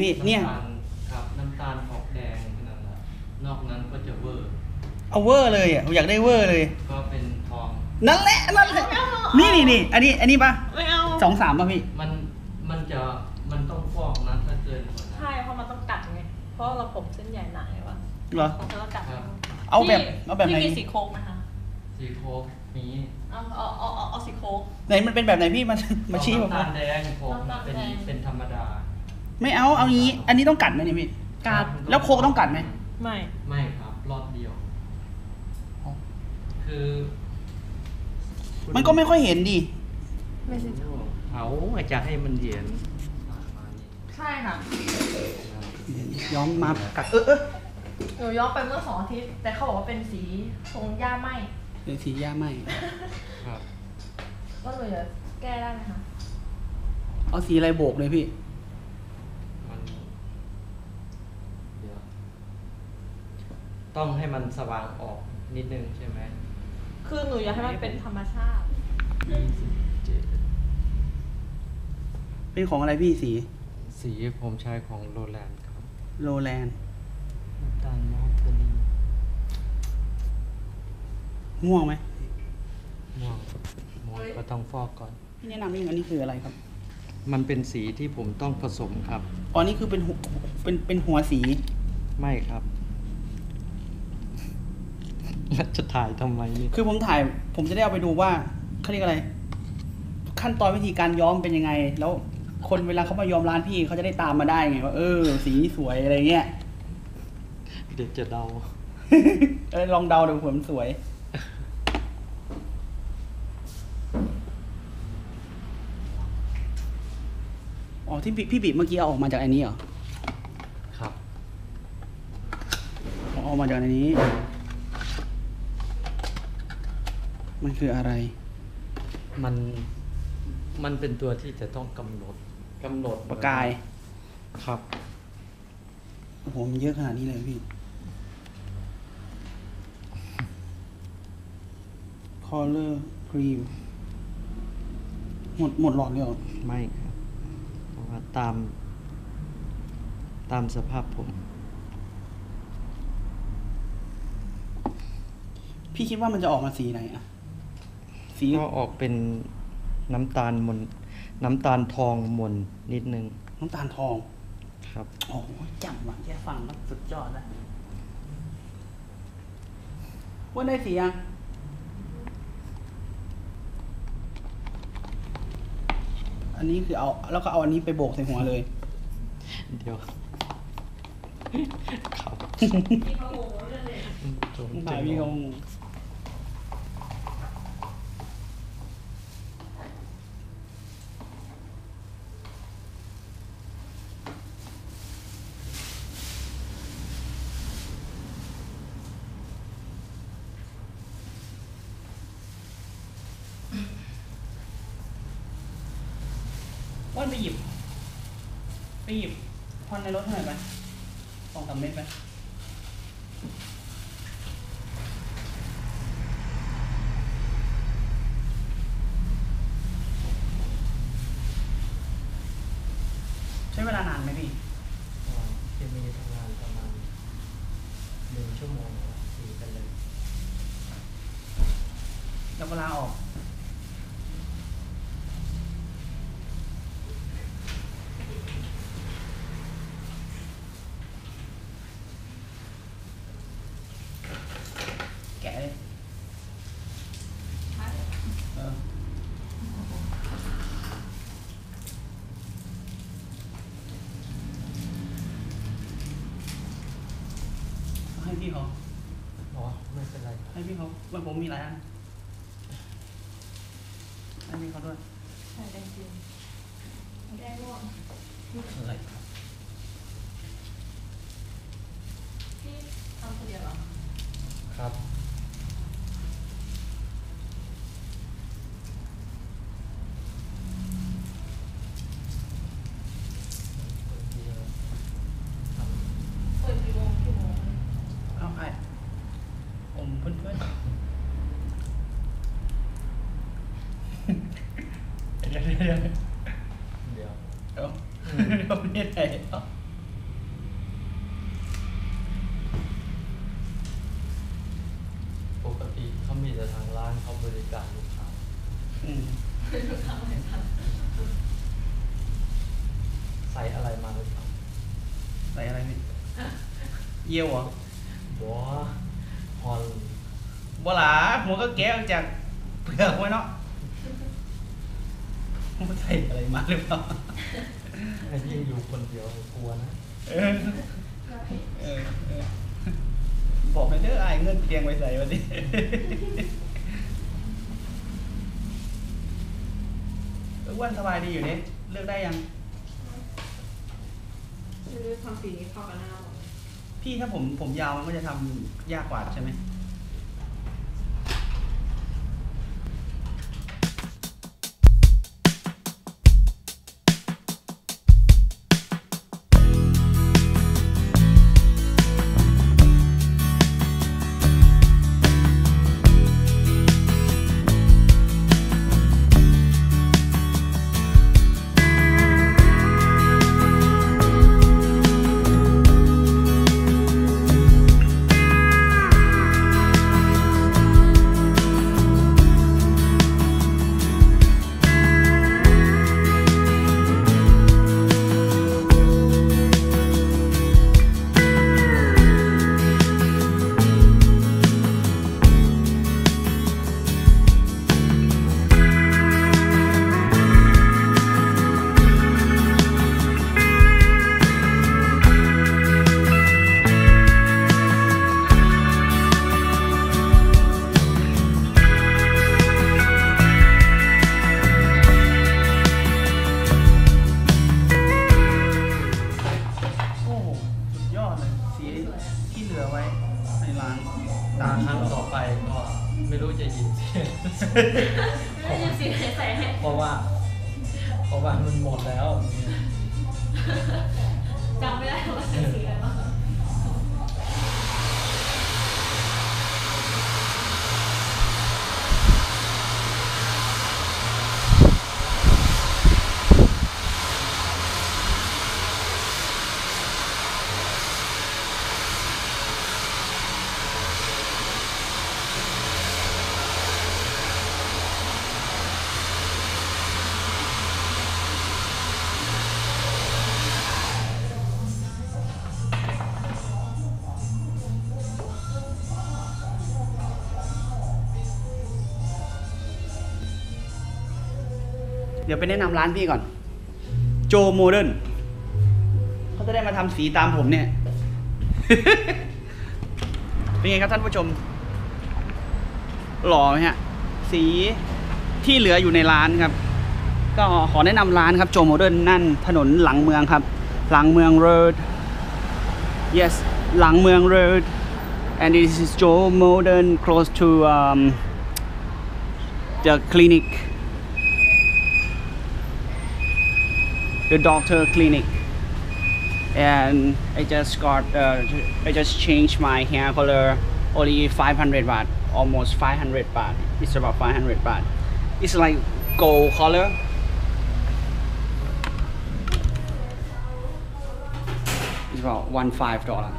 พี่ เนี่ยำตาลครับน้ำตาลออกแดงนั่นแหละนอกนั้นก็จะเวอร์ เอาเวอร์เลยอะผมอยากได้เวอร์เลย ก็เป็นทอง นั่นแหละ นั่นแหละ นี่นี่นี่ อันนี้ อันนี้ปะไม่เอา สองสามป่ะพี่ มัน มันจะ มันต้องฟอกนะถ้าเกินกว่านั้นใช่เพราะมันต้องกัดไง เพราะเราผมเส้นใหญ่หนาไงวะเหรอของเธอต้องกัดครับเอาแบบพี่เอาแบบไหน พี่มีสีโค้กไหมคะ สีโค้กนี้ เอาเอาเอาเอาเอาสีโค้กไหนมันเป็นแบบไหนพี่ มันมาชี้ผมน้ำตาลแดงโค้กน้ำตาลเป็นแดงเป็นธรรมดา ไม่เอาเอางี้ อันนี้ต้องกัดไหมเนี่ยพี่กัด แล้วโคกต้องกัดไหมไม่ ไม่ครับรอบเดียวอ๋อคือคุณมันก็ไม่ค่อยเห็นดิไม่ใช่ชอบเอาอาจจะให้มันเย็นอ่ามานี่ใช่ค่ะย้อมมากัดเออเออหนูย้อมไปเมื่อสองอาทิตย์แต่เขาบอกว่าเป็นสีทรงหญ้าไหมเดี๋ยวทีย่าไหมครับก็หนูจะแก้ได้ไหมคะเอาสีอะไรโบกเลยพี่ มันเดี๋ยว ต้องให้มันสว่างออกนิดนึงใช่ไหมคือหนูอยากให้มันเป็นธรรมชาติยี่สิบเจ็ดเป็นของอะไรพี่สี สีผมใช้ของโรแลนด์ครับโรแลนด์น้ำตาลมอสตัวนี้ม่วงไหมม่วงม่วงก็ต้องฟอกก่อน พี่แนะนำนิดนึงอันนี้คืออะไรครับ มันเป็นสีที่ผมต้องผสมครับ อ๋อ นี่คือเป็นหัวเป็นเป็นหัวสี ไม่ครับ แล้วจะถ่ายทำไมนี่คือผมถ่าย ผมจะได้เอาไปดูว่าเขาเรียกอะไร ขั้นตอนวิธีการย้อมเป็นยังไง แล้วคนเวลาเขามาย้อมร้านพี่เขาจะได้ตามมาได้ไงว่าเออ สีสวยอะไรเงี้ยเดี๋ยวจะเดาเออลองเดาดูเผื่อมันสวยอ๋อที่พี่พี่บีบเมื่อกี้เอาออกมาจากอันนี้เหรอ ครับเอาออกมาจากอันนี้ มันคืออะไร มันมันเป็นตัวที่จะต้องกำหนดกำหนดประกาย ครับโอ้โหมันเยอะขนาดนี้เลยพี่ color cream หมดหมดหลอดเลยเหรอไม่ครับ เพราะว่าตาม ตามสภาพผม พี่คิดว่ามันจะออกมาสีไหนอะ สีก็ออกเป็นน้ำตาลมนน้ำตาลทองมนนิดนึง น้ำตาลทองครับ โอ้โหจำว่ะแค่ฟังแล้วสุดยอดแล้วว่าได้สียังอันนี้คือเอา แล้วก็เอาอันนี้ไปโบกใส่หัวเลย เดี๋ยวครับที่เขาโง่เรื่องเลยจงถ่ายพี่เขาว่า ไปหยิบ ไปหยิบควันในรถให้หน่อยไปสองสามเม็ดไปใช้เวลานานไหมพี่จะมีทำงานประมาณหนึ่งชั่วโมงสีกันเลย แล้วเวลาออกแกะเลยเออให้พี่เขา อ๋อ ไม่เป็นไร ให้ พี่เขาว่าผมมีหลายอันให้พี่เขาด้วยใช่แดงจริงแดงร่วงอะไรครับที่ทำคนเดียวเหรอครับ เดี๋ยวเดี๋ปกติเขามีแต่ทางร้านเขาบริการลูกค้าอืมใส่อะไรมาหรือเล่าใส่อะไรนี่เยี่ยวเหรอบัวฮอนบัวหลาหัวก็แก้วจากเปลือกไว้เนาะ ผมใส่อะไรมาหรือเปล่ายิ่งอยู่คนเดียวกลัวนะเออเออเออบอกให้เด้อไอ้ายเงินเตียงไว้ใส่วันนี้เอออ้วนสบายดีอยู่นี่เลือกได้ยังไม่รู้ทำสีนี้เข้ากับหน้าหรอพี่ถ้าผมผมยาวมันก็จะทำยากกว่าใช่ไหม สีที่เหลือไว้ในร้านตาคข้ารั้งงต่ต่ออไปก็ไม่รู้จะหยิบเสียงไม่ได้สีใส่ให้เพราะว่า เพราะว่ามันหมดแล้วจำไม่ได้ว่าใส่สีอะไร ดี๋ยวไปแนะนำร้านพี่ก่อน โจโมเดิร์นเขาจะได้มาทำสีตามผมเนี่ย เป็นไงครับท่านผู้ชม หล่อไหมฮะ สีที่เหลืออยู่ในร้านครับ ก็ขอแนะนำร้านครับโจโมเดิร์นนั่นถนนหลังเมืองครับ หลังเมือง road yes หลังเมือง road and this is Joe Modern close to um, the clinic the doctor clinic. And I just got uh, I just changed my hair color only 500 baht almost 500 baht. It's about 500 baht. It's like gold color. It's about one five dollar